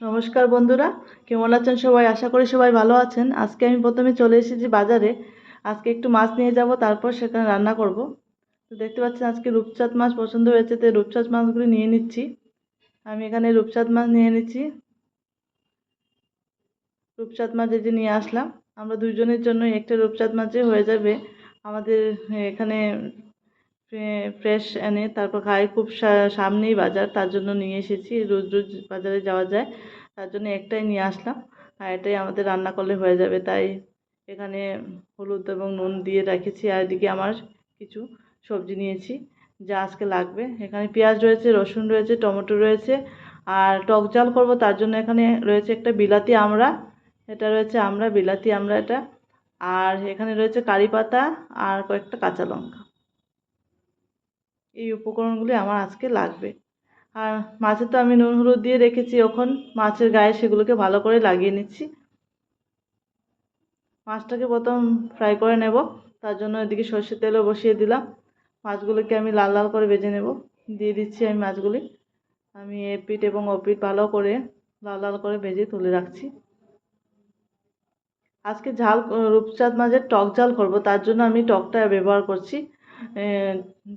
নমস্কার বন্ধুরা, কেমন আছেন সবাই? আশা করি সবাই ভালো আছেন। আজকে আমি প্রথমে চলে এসেছি বাজারে। আজকে একটু মাছ নিয়ে যাব, তারপর সেখানে রান্না করব। তো দেখতে পাচ্ছেন, আজকে রূপচাঁদ মাছ পছন্দ হয়েছে তো রূপচাঁদ মাছগুলি নিয়ে নিচ্ছি। আমি এখানে রূপচাঁদ মাছ নিয়ে নিচ্ছি। রূপচাঁদ মাছ এই যে নিয়ে আসলাম। আমরা দুজনের জন্য একটা রূপচাঁদ মাছে হয়ে যাবে। আমাদের এখানে ফ্রেশ এনে তারপর খাই। খুব সামনেই বাজার, তার জন্য নিয়ে এসেছি। রোজ রোজ বাজারে যাওয়া যায়। তার জন্য একটাই নিয়ে আসলাম। আর এটাই আমাদের রান্না করলে হয়ে যাবে। তাই এখানে হলুদ এবং নুন দিয়ে রেখেছি। আর এদিকে আমার কিছু সবজি নিয়েছি, যা আজকে লাগবে। এখানে পেঁয়াজ রয়েছে, রসুন রয়েছে, টমেটো রয়েছে, আর টক জাল করব। তার জন্য এখানে রয়েছে একটা বিলাতি আমড়া। এটা রয়েছে আমরা বিলাতি আমরা এটা আর এখানে রয়েছে কারি পাতা আর কয়েকটা কাঁচা লঙ্কা। এই উপকরণগুলি আমার আজকে লাগবে। আর মাছে তো আমি নুন, হলুদ দিয়ে রেখেছি এখন। মাছের গায়ে সেগুলোকে ভালো করে লাগিয়ে নিচ্ছি। মাছটাকে প্রথম ফ্রাই করে নেব। তার জন্য এদিকে সর্ষের তেলও বসিয়ে দিলাম। মাছগুলোকে আমি লাল লাল করে ভেজে নেব। দিয়ে দিচ্ছি আমি মাছগুলি। আমি এপিট এবং ওপিট ভালো করে লাল লাল করে ভেজে তুলে রাখছি। আজকে ঝাল, রূপচাঁদ মাছের টক ঝাল করব। তার জন্য আমি টকটা ব্যবহার করছি।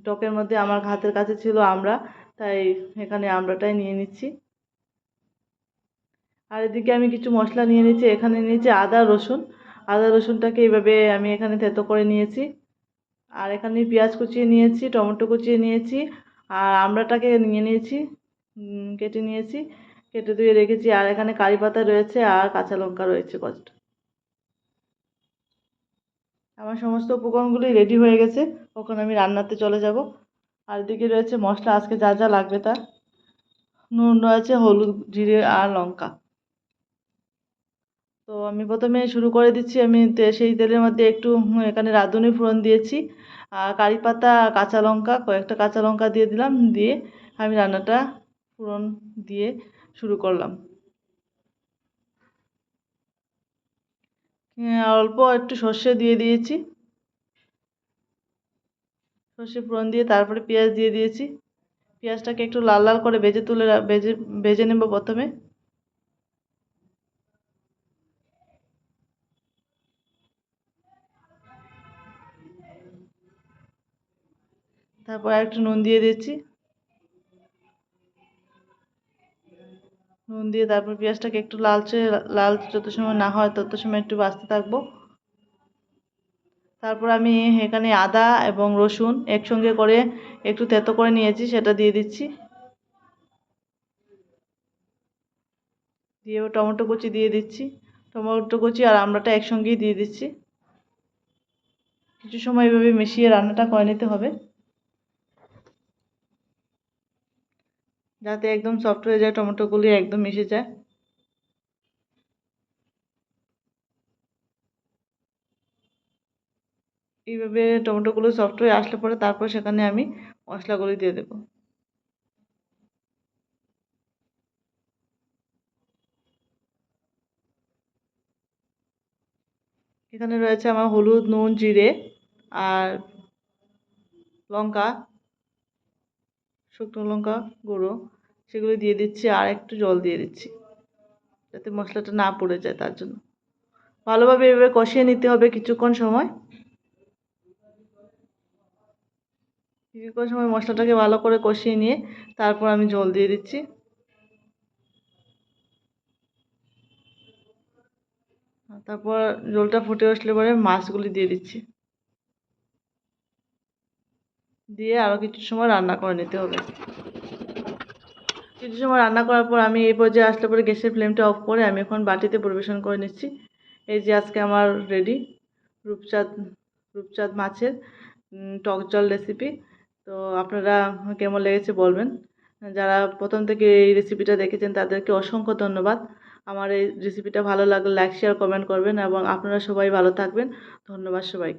টকের মধ্যে আমার হাতের কাছে ছিল আমরা, তাই এখানে আমড়াটাই নিয়ে নিচ্ছি। আর এদিকে আমি কিছু মশলা নিয়ে নিচ্ছি, এখানে নিয়েছি আদা, রসুন। আদা, রসুনটাকে এইভাবে আমি এখানে থেতো করে নিয়েছি। আর এখানে পেঁয়াজ কুচিয়ে নিয়েছি, টমেটো কুচিয়ে নিয়েছি, আর আমড়াটাকে নিয়ে নিয়েছি কেটে নিয়েছি। কেটে ধুয়ে রেখেছি, আর এখানে কারি পাতা রয়েছে আর কাঁচা লঙ্কা রয়েছে কতটা আমার সমস্ত উপকরণগুলি রেডি হয়ে গেছে। তখন আমি রান্নাতে চলে যাব। আর এদিকে রয়েছে মশলা, আজকে যা যা লাগবে তা। নুন রয়েছে, হলুদ, জিরে আর লঙ্কা। তো আমি প্রথমে শুরু করে দিচ্ছি। আমি সেই তেলের মধ্যে একটু এখানে রাঁধুনি ফোড়ন দিয়েছি। আর কারি পাতা, কাঁচা লঙ্কা, কয়েকটা কাঁচা লঙ্কা দিয়ে দিলাম। দিয়ে আমি রান্নাটা ফোড়ন দিয়ে শুরু করলাম। অল্প একটু সর্ষে দিয়ে দিয়েছি। সর্ষে ফোড়ন দিয়ে তারপরে পেঁয়াজ দিয়ে দিয়েছি। পেঁয়াজটাকে একটু লাল লাল করে ভেজে তুলে ভেজে ভেজে নেব প্রথমে। তারপর একটু নুন দিয়ে দিচ্ছি। নুন দিয়ে তারপর পেঁয়াজটাকে একটু লালচে, লাল যত সময় না হয় তত সময় একটু বাঁচতে থাকব। তারপর আমি এখানে আদা এবং রসুন একসঙ্গে করে একটু থেতো করে নিয়েছি, সেটা দিয়ে দিচ্ছি। দিয়ে টমেটো কুচি দিয়ে দিচ্ছি। টমেটো কুচি আর আমড়াটা একসঙ্গেই দিয়ে দিচ্ছি। কিছু সময় এভাবে মিশিয়ে রান্নাটা করে নিতে হবে। যাতে একদম সফট হয়ে যায় টমেটোগুলি একদম মিশে যায়। এইভাবে টমেটোগুলো সফট হয়ে আসলে পরে তারপর সেখানে আমি মশলাগুলি দিয়ে দেবো। এখানে রয়েছে আমার হলুদ, নুন, জিরে আর লঙ্কা। শুকনো লঙ্কা গুঁড়ো সেগুলো দিয়ে দিচ্ছি আর একটু জল দিয়ে দিচ্ছি যাতে মশলাটা না পড়ে যায় তার জন্য। ভালোভাবে এভাবে কষিয়ে নিতে হবে কিছুক্ষণ সময়। কিছুক্ষণ সময় মশলাটাকে ভালো করে কষিয়ে নিয়ে তারপর আমি জল দিয়ে দিচ্ছি। তারপর জলটা ফুটে আসলে পরে মাছগুলি দিয়ে দিচ্ছি। দিয়ে আরও কিছু সময় রান্না করে নিতে হবে। কিছু সময় রান্না করার পর আমি এই পর্যায়ে আসলে পরে গ্যাসের ফ্লেমটা অফ করে আমি এখন বাটিতে পরিবেশন করে নিচ্ছি। এই যে আজকে আমার রেডি রূপচাঁদ রূপচাঁদ মাছের টক জল রেসিপি তো আপনারা কেমন লেগেছে বলবেন। যারা প্রথম থেকে এই রেসিপিটা দেখেছেন তাদেরকে অসংখ্য ধন্যবাদ। আমার এই রেসিপিটা ভালো লাগলে লাইক শেয়ার কমেন্ট করবেন এবং আপনারা সবাই ভালো থাকবেন। ধন্যবাদ সবাইকে।